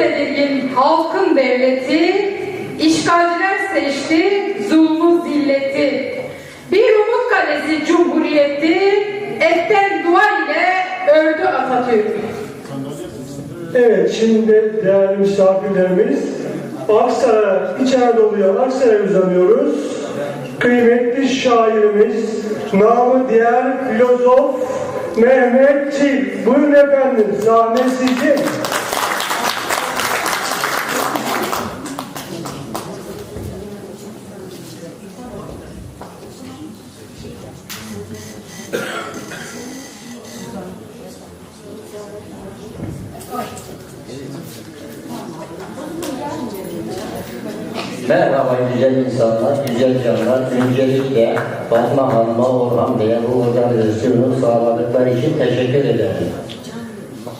tedirgin halkın devleti, işgalciler seçti zulmü zilleti. Bir umut kalesi cumhuriyeti, etten dua ile ördü Atatürk. Evet, şimdi değerli misafirlerimiz Aksaray, İç Anadolu'ya Aksaray'a uzanıyoruz. Kıymetli şairimiz, namı diğer filozof Mehmet Çil. Buyurun efendim, sahne sizin. Merhaba güzel insanlar, güzel canlar. Öncelikle Fatma Hanım'a, Orhan Bey'e bu organizasyonu sağladıkları için teşekkür ederim.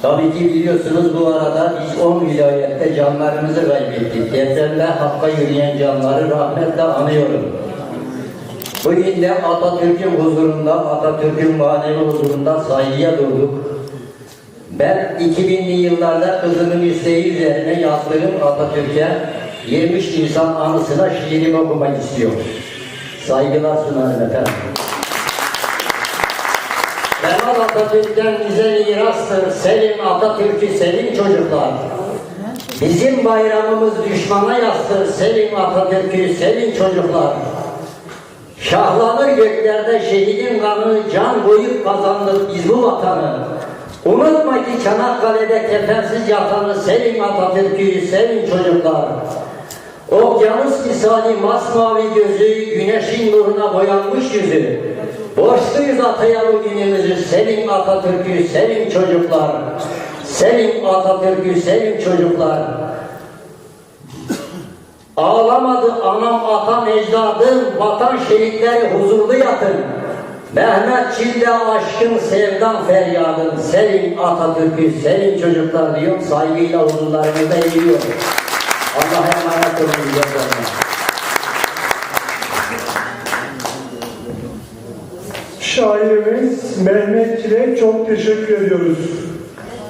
Tabii ki biliyorsunuz bu arada biz 10 vilayette canlarımızı kaybettik. Depremde hakka yürüyen canları rahmetle anıyorum. Bugün de Atatürk'ün huzurunda, Atatürk'ün manevi huzurunda saygıya durduk. Ben 2000'li yıllarda kızımın isteği üzerine yazdığım Atatürk'e 23 Nisan anısına şiirimi okumak istiyorum. Saygılar sunarım efendim. Kemal Atatürk'ten bize mirastır Selim Atatürk'ü sevin çocuklar. Bizim bayramımız düşmana yastır Selim Atatürk'ü sevin çocuklar. Şahlanır göklerde şehidin kanı can koyup kazandık biz bu vatanı. Unutma ki Çanakkale'de kefensiz yatanı Selim Atatürk'ü sevin çocuklar. Okyanus misali masmavi gözü, güneşin nuruna boyanmış yüzü. Borçluyuz ataya bu günümüzü, sevin Atatürk'ü, sevin çocuklar. Sevin Atatürk'ü, sevin çocuklar. Ağlamadı anam atam ecdadım, vatan şehitleri huzurlu yatın. Mehmet Çilde aşkın sevdan feryadım, sevin Atatürk'ü, sevin çocuklar diyor, saygıyla huzurlarınıza eğiliyorum. Allah'a emanet olun. Şairimiz Mehmet Çilek çok teşekkür ediyoruz.